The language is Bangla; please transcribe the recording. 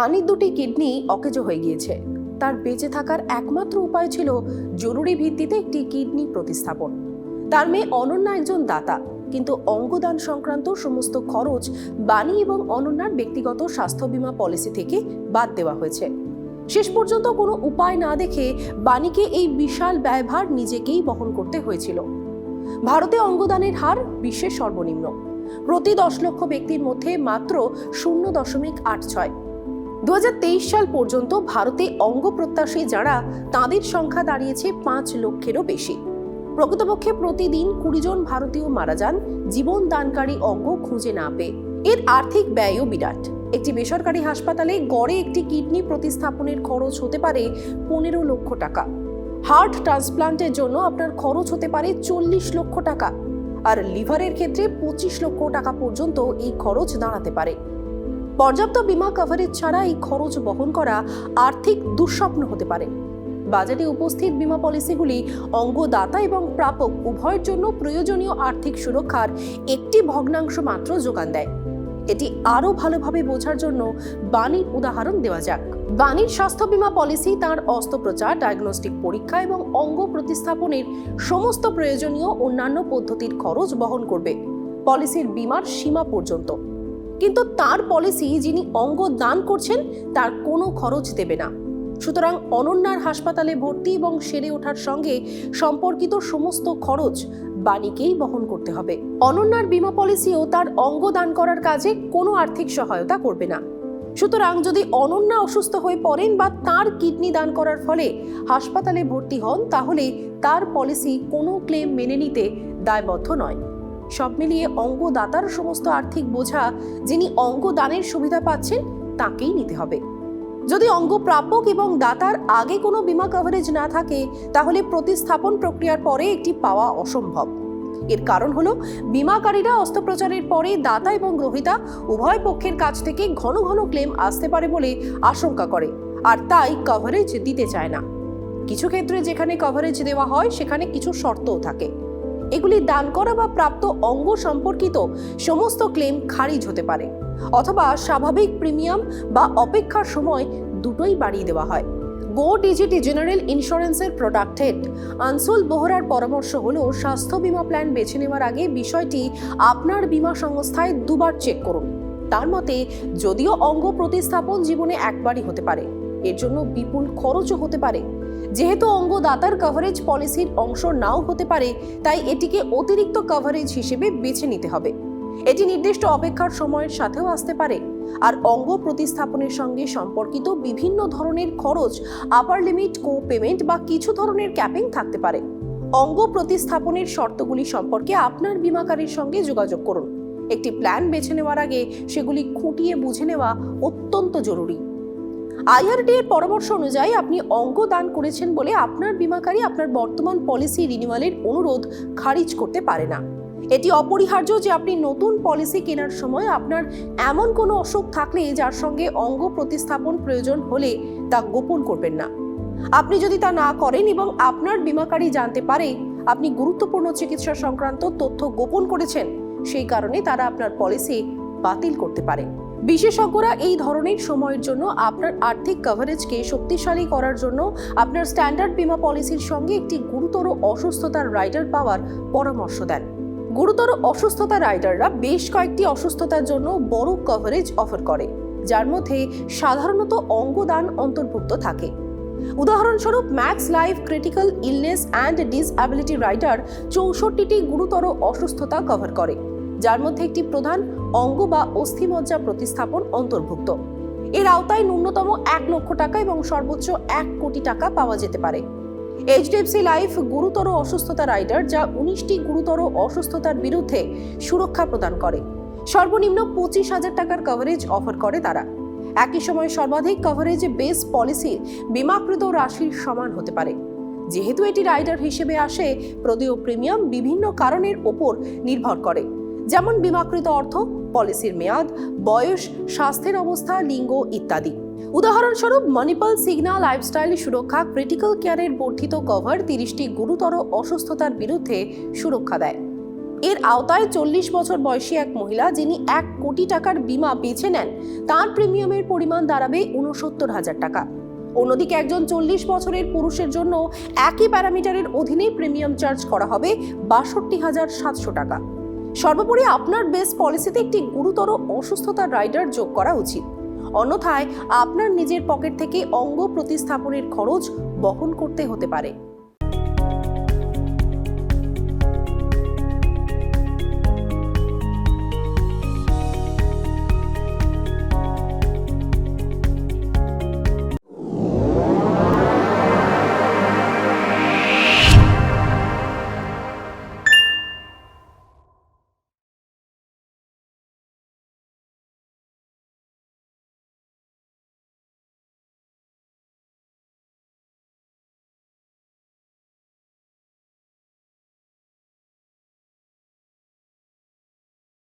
বাণীর দুটি কিডনি অকেজো হয়ে গিয়েছে। তার বেঁচে থাকার একমাত্র উপায় ছিল জরুরি ভিত্তিতে একটি কিডনি প্রতিস্থাপন। তার মেয়ে অনন্যা একজন দাতা, কিন্তু অঙ্গদান সংক্রান্ত সমস্ত খরচ বাণী এবং অনন্যার ব্যক্তিগত স্বাস্থ্য বীমা পলিসি থেকে বাদ দেওয়া হয়েছে। শেষ পর্যন্ত কোনো উপায় না দেখে বাণীকে এই বিশাল ব্যয়ভার নিজেকেই বহন করতে হয়েছিল। ভারতে অঙ্গদানের হার বিশ্বের সর্বনিম্ন। প্রতি দশ লক্ষ ব্যক্তির মধ্যে মাত্র শূন্য দশমিক আট ছয়। দু হাজার তেইশ সাল পর্যন্ত ভারতে অঙ্গ প্রত্যাশী যারা, তাদের সংখ্যা দাঁড়িয়েছে পাঁচ লক্ষেরও বেশি। প্রকৃতপক্ষে প্রতিদিন কুড়ি জন ভারতীয় মারা যান, জীবন দানকারী অঙ্গ খুঁজে না পেয়ে। এর আর্থিক ব্যয়ও বিরাট। একটি বেসরকারি হাসপাতালে গড়ে একটি কিডনি প্রতিস্থাপনের খরচ হতে পারে পনেরো লক্ষ টাকা। হার্ট ট্রান্সপ্লান্টের জন্য আপনার খরচ হতে পারে চল্লিশ লক্ষ টাকা। আর লিভারের ক্ষেত্রে পঁচিশ লক্ষ টাকা পর্যন্ত এই খরচ দাঁড়াতে পারে। পর্যাপ্ত বিমা কভারেজ ছাড়া এই খরচ বহন করা আর্থিক দুঃস্বপ্ন হতে পারে। বাজেটে উপস্থিত বীমা পলিসিগুলি অঙ্গদাতা এবং প্রাপক উভয়ের জন্য প্রয়োজনীয় আর্থিক সুরক্ষার একটি ভগ্নাংশ মাত্র যোগান দেয়। এটি আরও ভালোভাবে বোঝার জন্য বাণীর উদাহরণ দেওয়া যাক। বাণীর স্বাস্থ্য বীমা পলিসি তার অস্ত্রোপচার ডায়াগনস্টিক পরীক্ষা এবং অঙ্গ প্রতিস্থাপনের সমস্ত প্রয়োজনীয় অন্যান্য পদ্ধতির খরচ বহন করবে। পলিসির বীমার সীমা পর্যন্ত। কিন্তু তার পলিসি যিনি অঙ্গ দান করছেন, তার কোনো খরচ দেবে না। সুতরাং অনন্যার হাসপাতালে ভর্তি এবং সেরে ওঠার সঙ্গে সম্পর্কিত সমস্ত খরচ বাণীকেই বহন করতে হবে। অনন্যার বীমা পলিসিও তার অঙ্গ দান করার কাজে কোনো আর্থিক সহায়তা করবে না। সুতরাং যদি অনন্যা অসুস্থ হয়ে পড়েন বা তার কিডনি দান করার ফলে হাসপাতালে ভর্তি হন, তাহলে তার পলিসি কোনো ক্লেম মেনে নিতে দায়বদ্ধ নয়। সব মিলিয়ে অঙ্গদাতার সমস্ত আর্থিক বোঝা যিনি অঙ্গ দানের সুবিধা পাচ্ছেন, তাকেই নিতে হবে। যদি অঙ্গ প্রাপক এবং দাতার আগে কোনো বীমা কভারেজ না থাকে, তাহলে প্রতিস্থাপন প্রক্রিয়ার পরে একটি পাওয়া অসম্ভব। এর কারণ হলো, বীমাকারীরা অস্ত্রোপচারের পরে দাতা এবং গ্রহিতা উভয় পক্ষের কাছ থেকে ঘন ঘন ক্লেম আসতে পারে বলে আশঙ্কা করে, আর তাই কভারেজ দিতে চায় না। কিছু ক্ষেত্রে যেখানে কভারেজ দেওয়া হয়, সেখানে কিছু শর্তও থাকে। এগুলি দান করা বা প্রাপ্ত অঙ্গ সম্পর্কিত সমস্ত ক্লেম খারিজ হতে পারে। অথবা স্বাভাবিক প্রিমিয়াম বা অপেক্ষার সময় দুটোই বাড়িয়ে দেওয়া হয়। গো ডিজিটি জেনারেল ইন্স্যুরেন্সের প্রোডাক্ট হেড আনসুল বোহরার পরামর্শ হলো, স্বাস্থ্য বীমা প্ল্যান বেছে নেওয়ার আগে বিষয়টি আপনার বীমা সংস্থায় দুবার চেক করুন। তার মতে, যদিও অঙ্গ প্রতিস্থাপন জীবনে একবারই হতে পারে, এর জন্য বিপুল খরচও হতে পারে। যেহেতু অঙ্গদাতার কভারেজ পলিসির অংশ নাও হতে পারে, তাই এটিকে অতিরিক্ত কভারেজ হিসেবে বেছে নিতে হবে। এটি নির্দিষ্ট অপেক্ষার সময়ের সাথেও আসতে পারে। আর অঙ্গ প্রতিস্থাপনের সঙ্গে সম্পর্কিত বিভিন্ন ধরনের খরচ আপার লিমিট কো পেমেন্ট বা কিছু ধরনের ক্যাপিং থাকতে পারে। অঙ্গ প্রতিস্থাপনের শর্তগুলি সম্পর্কে আপনার বীমাকারীর সঙ্গে যোগাযোগ করুন। একটি প্ল্যান বেছে নেওয়ার আগে সেগুলি খুঁটিয়ে বুঝে নেওয়া অত্যন্ত জরুরি। আইআরডি এর পরামর্শ অনুযায়ী আপনি অঙ্গ দান করেছেন বলে আপনার বীমাকারী আপনার বর্তমান পলিসি রিনিউয়ালের অনুরোধ খারিজ করতে পারে না। এটি অপরিহার্য যে আপনি নতুন পলিসি কেনার সময় আপনার এমন কোনো অসুখ থাকলে যার সঙ্গে অঙ্গ প্রতিস্থাপন প্রয়োজন হলে তা গোপন করবেন না। আপনি যদি তা না করেন এবং আপনার বীমাকারী জানতে পারে আপনি গুরুত্বপূর্ণ চিকিৎসা সংক্রান্ত তথ্য গোপন করেছেন, সেই কারণে তারা আপনার পলিসি বাতিল করতে পারে। বিশেষজ্ঞরা এই ধরনের সময়ের জন্য আপনার আর্থিক কভারেজকে শক্তিশালী করার জন্য আপনার স্ট্যান্ডার্ড বীমা পলিসির সঙ্গে একটি গুরুতর অসুস্থতার রাইডার পাওয়ার পরামর্শ দেন। গুরুতর অসুস্থতা রাইডাররা বেশ কয়েকটি অসুস্থতার জন্য বড় কভারেজ অফার করে, যার মধ্যে সাধারণত অঙ্গদান অন্তর্ভুক্ত থাকে। উদাহরণস্বরূপ Max Life critical illness and disability rider চৌষট্টিটি গুরুতর অসুস্থতা কভার করে। যার মধ্যে একটি প্রধান অঙ্গ বা অস্থিমজ্জা প্রতিস্থাপন অন্তর্ভুক্ত। এর আওতায় ন্যূনতম এক লক্ষ টাকা এবং সর্বোচ্চ এক কোটি টাকা পাওয়া যেতে পারে। এইচডিএফসি লাইফ গুরুতর অসুস্থতা রাইডার যা উনিশটি গুরুতর অসুস্থতার বিরুদ্ধে সুরক্ষা প্রদান করে। সর্বনিম্ন পঁচিশ হাজার টাকার কভারেজ অফার করে তারা। একই সময় সর্বাধিক কভারেজ বেস পলিসির বিমাকৃত রাশির সমান হতে পারে। যেহেতু এটি রাইডার হিসেবে আসে, প্রদেয় প্রিমিয়াম বিভিন্ন কারণের ওপর নির্ভর করে। যেমন বিমাকৃত অর্থ, পলিসির মেয়াদ, বয়স, স্বাস্থ্যের অবস্থা, লিঙ্গ ইত্যাদি। উদাহরণস্বরূপ, Manipal Cigna lifestyle Suraksha critical কেয়ারের বর্ধিত কভার তিরিশটি গুরুতর অসুস্থতার বিরুদ্ধে সুরক্ষা দেয়। এর আওতায় চল্লিশ বছর বয়সী এক মহিলা, যিনি এক কোটি টাকার বীমা বেছে নেন, তার প্রিমিয়ামের পরিমাণ দাঁড়াবে উনসত্তর হাজার টাকা। অন্যদিকে একজন চল্লিশ বছরের পুরুষের জন্য একই প্যারামিটারের অধীনে প্রিমিয়াম চার্জ করা হবে বাষট্টি হাজার সাতশো টাকা। সর্বোপরি আপনার বেস পলিসিতে একটি গুরুতর অসুস্থতার রাইডার যোগ করা উচিত। অন্যথায় আপনার নিজের পকেট থেকে অঙ্গ প্রতিস্থাপনের খরচ বহন করতে হতে পারে।